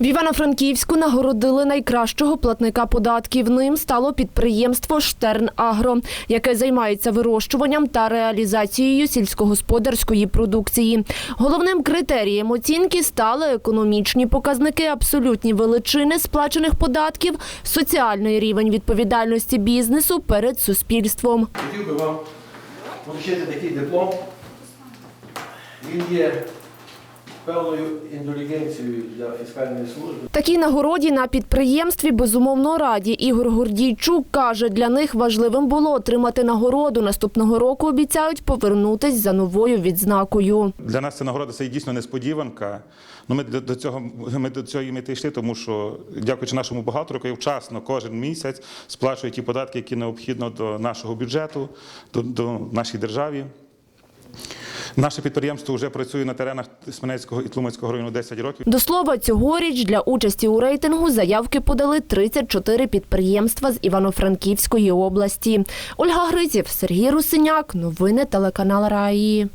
В Івано-Франківську нагородили найкращого платника податків. Ним стало підприємство Штерн Агро, яке займається вирощуванням та реалізацією сільськогосподарської продукції. Головним критерієм оцінки стали економічні показники, абсолютні величини сплачених податків, соціальний рівень відповідальності бізнесу перед суспільством. Хотів би вам вручити такий диплом. Він є певною індулігенцією для фіскальної служби. Такій нагороді на підприємстві безумовно раді. Ігор Гордійчук каже, для них важливим було отримати нагороду. Наступного року обіцяють повернутись за новою відзнакою. Для нас ця нагорода це дійсно несподіванка. Ну, ми до цього ми до цієї мети йшли, тому що, дякуючи нашому бухгалтеру, який вчасно кожен місяць сплачує ті податки, які необхідно до нашого бюджету, до, до нашій державі. Наше підприємство вже працює на теренах Сменецького і Тлумацького району 10 років. До слова, цьогоріч для участі у рейтингу заявки подали 34 підприємства з Івано-Франківської області. Ольга Гризів, Сергій Русиняк. Новини телеканал Раї.